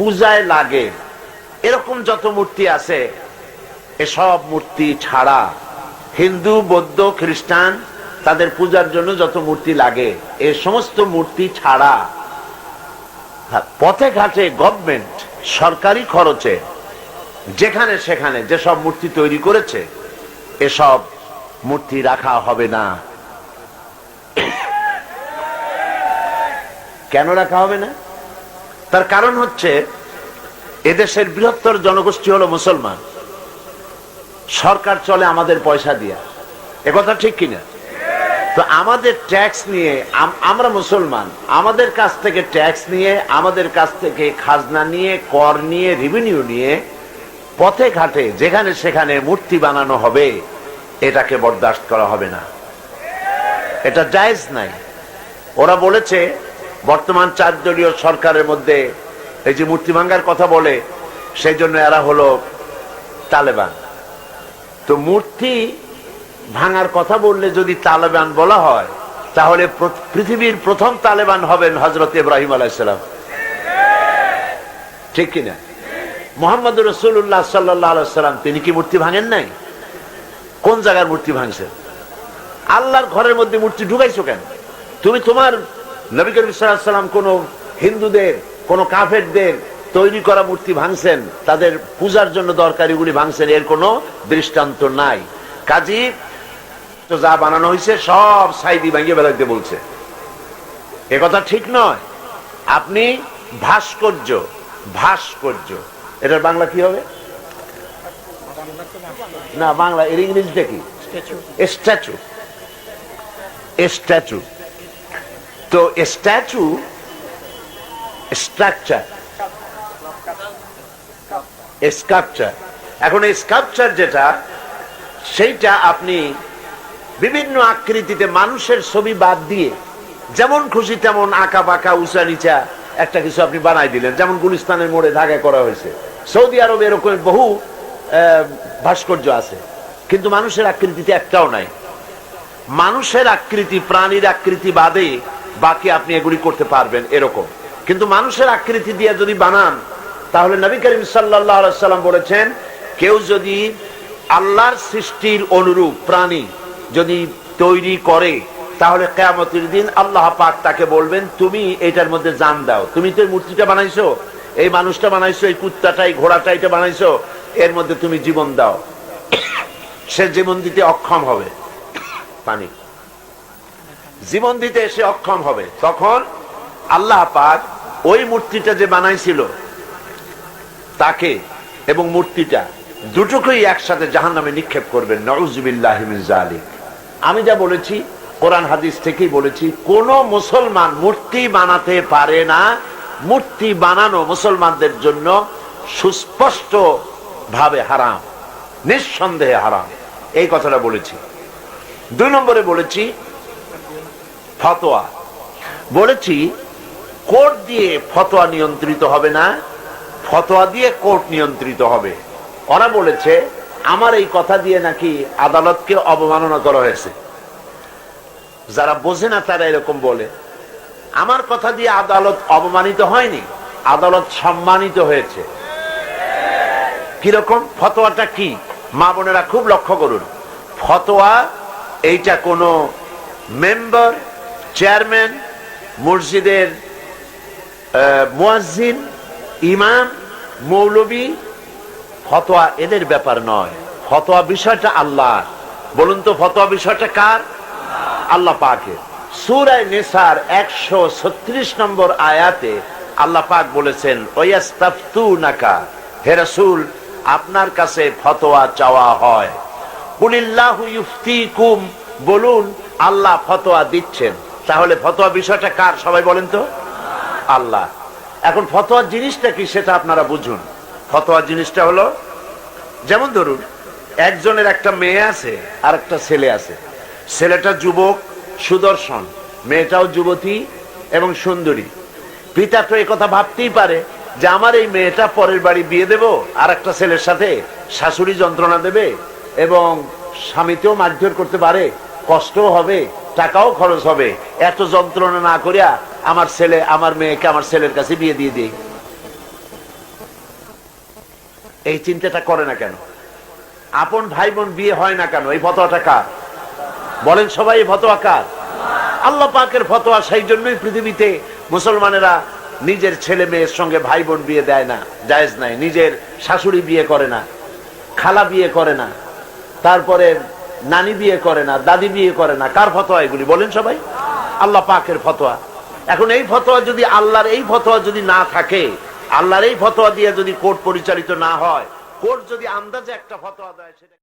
পূজায় লাগে। এরকম যত মূর্তি আছে এসব মূর্তি ছাড়া হিন্দু বৌদ্ধ খ্রিস্টান তাদের পূজার জন্য যত মূর্তি লাগে এ সমস্ত মূর্তি ছাড়া হ্যাঁ, পথে ঘাটে গভর্নমেন্ট সরকারি খরচে যেখানে সেখানে যেসব মূর্তি তৈরি করেছে এসব মূর্তি রাখা হবে না। কেন রাখা হবে না? তার কারণ হচ্ছে, এদেশের বৃহত্তর জনগোষ্ঠী হলো মুসলমান। সরকার চলে আমাদের পয়সা দিয়া। একথা ঠিক কিনা? তো আমাদের ট্যাক্স নিয়ে আমরা মুসলমান, আমাদের কাছ থেকে ট্যাক্স নিয়ে, আমাদের কাছ থেকে খাজনা নিয়ে, কর নিয়ে রেভিনিউ নিয়ে, পথে ঘাটে, যেখানে সেখানে মূর্তি বানানো হবে, এটাকে বরদাস্ত করা হবে না। এটা জায়েজ নাই। ওরা বলেছে বর্তমান চার দলীয় সরকারের মধ্যে এই যে মূর্তি ভাঙ্গার কথা বলে, সেই জন্য এরা হলো তালেবান। তো মূর্তি ভাঙার কথা বললে যদি তালেবান বলা হয়, তাহলে পৃথিবীর প্রথম তালেবান হবেন হজরত ইব্রাহিম আলাইসালাম ঠিক কিনা মোহাম্মদ রসুল্লাহ সাল্লাম তিনি কি মূর্তি ভাঙেন নাই? কোন জায়গার মূর্তি ভাঙছেন? আল্লাহর ঘরের মধ্যে মূর্তি ঢুকাইছো কেন? তুমি তোমার নবী করিম সাল্লাম কোন হিন্দুদের কোন কাফেরদের তৈরি করা মূর্তি ভাঙছেন তাদের পূজার জন্য দরকারিগুলি ভাঙছেন এর কোনো দৃষ্টান্ত নাই। কাজী তো যা বানানো হয়েছে সব সাইদি ভাঙিয়ে বেলাইতে বলছে। এ কথা ঠিক নয়। আপনি ভাস্কর্য ভাস্কর্য এটার বাংলা কি হবে? না বাংলা এর ইংরেজিটা কি? স্ট্যাচু স্ট্যাচু তো স্ট্যাচু স্ট্রাকচার স্কাপচার এখন এই স্কাপচার যেটা, সেইটা আপনি বিভিন্ন আকৃতিতে মানুষের ছবি বাদ দিয়ে, যেমন খুশি তেমন আঁকা বাঁকা, উঁচা নিচা একটা কিছু আপনি বানাই দিলেন। যেমন গুলিস্তানের মোড়ে ঢাকায় করা হয়েছে। সৌদি আরবে এরকম বহু ভাস্কর্য আছে। কিন্তু মানুষের আকৃতিতে একটাও নাই। মানুষের আকৃতি, প্রাণীর আকৃতি বাদে বাকি আপনি এগুলি করতে পারবেন, এরকম। কিন্তু মানুষের আকৃতি দিয়ে যদি বানান, তাহলে নবী করিম সাল্লাম বলেছেন, কেউ যদি আল্লাহর সৃষ্টির অনুরূপ প্রাণী যদি তৈরি করে, তাহলে কেয়ামতের দিন আল্লাহ পাক তাকে বলবেন, তুমি এটার মধ্যে জান দাও। তুমি তো এই মূর্তিটা বানাইছো, এই মানুষটা বানাইছো, এই কুত্তাটাই ঘোড়াটা এটা বানাইছো, এর মধ্যে তুমি জীবন দাও। সে জীবন দিতে অক্ষম হবে। পানি। জীবন দিতে এসে অক্ষম হবে। তখন আল্লাহ পাক ওই মূর্তিটা যে বানাইছিল, তাকে এবং মূর্তিটা দুটোকেই একসাথে জাহান নামে নিক্ষেপ করবেন। নজুবিল্লাহ আমি যা বলেছি, কোরআন হাদিস থেকেই বলেছি, কোন মুসলমান মূর্তি বানাতে পারে না। মূর্তি বানানো মুসলমানদের জন্য সুস্পষ্ট ভাবে হারাম, নিঃসন্দেহে হারাম। এই কথাটা বলেছি। দুই নম্বরে বলেছি ফতোয়া। বলেছি, কোর্ট দিয়ে ফতোয়া নিয়ন্ত্রিত হবে না, ফতোয়া দিয়ে কোর্ট নিয়ন্ত্রিত হবে। ওরা বলেছে, আমার এই কথা দিয়ে নাকি আদালতকে অবমাননা করা হয়েছে। যারা বোঝে না তারা এরকম বলে। আমার কথা দিয়ে আদালত অবমানিত হয়নি, আদালত সম্মানিত হয়েছে। কীরকম? ফতোয়াটা কি? মা বোনেরা খুব লক্ষ্য করুন। ফতোয়া, এইটা কোনো মেম্বার চেয়ারম্যান, মসজিদের মুয়াজ্জিন, ইমাম, মৌলবী, ফতোয়া এদের ব্যাপার নয়। ফতোয়া বিষয়টা আল্লাহ। বলুন তো, ফতোয়া বিষয়টা কার? আল্লাহ পাকে সুরায় নেসার একশো ছত্রিশ নম্বর আয়াতে আল্লাহ পাক বলেছেন ওয়াস্তাফতু নাকা হে রাসূল, আপনার কাছে ফতোয়া চাওয়া হয়। কুলিল্লাহু ইউফতিকুম, বলুন, আল্লাহ ফতোয়া দিচ্ছেন। তাহলে ফতোয়া বিষয়টা কার, সবাই বলেন তো? আল্লাহ। এখন ফতোয়া জিনিসটা কি সেটা আপনারা বুঝুন। ফতোয়া জিনিসটা হলো, যেমন ধরুন, একজনের একটা মেয়ে আছে, আর একটা ছেলে আছে। ছেলেটা যুবক, সুদর্শন। মেয়েটাও যুবতী এবং সুন্দরী। পিতা তো কথা ভাবতেই পারে যে, আমার এই মেয়েটা পরের বাড়ি বিয়ে দেব, আর একটা ছেলের সাথে শাশুড়ি যন্ত্রণা দেবে এবং স্বামীতেও মারধর করতে পারে। কষ্টও হবে, টাকাও খরচ হবে। এত যন্ত্রণা না করিয়া আমার ছেলে, আমার মেয়েকে আমার ছেলের কাছে বিয়ে দিয়ে দিই। এই চিন্তাটা করে না কেন? আপন ভাই বোন বিয়ে হয় না কেন? এই ফতোয়াটা কার? বলেন সবাই, এই ফতোয়া কার? আল্লাহ পাকের ফতোয়া সেই জন্যই পৃথিবীতে মুসলমানেরা নিজের ছেলে মেয়ের সঙ্গে ভাই বোন বিয়ে দেয় না, জায়েজ নাই। নিজের শাশুড়ি বিয়ে করে না, খালা বিয়ে করে না। তারপরে নানি বিয়ে করে না, দাদি বিয়ে করে না। কার ফতোয়া এগুলি? বলেন সবাই। আল্লাহ পাকের ফতোয়া। এখন এই ফতোয়া যদি আল্লাহর, এই ফতোয়া যদি না থাকে, আল্লাহর এই ফতোয়া দিয়ে যদি কোর্ট পরিচালিত না হয়, কোর্ট যদি আন্দাজে একটা ফতোয়া দেয়, সেটা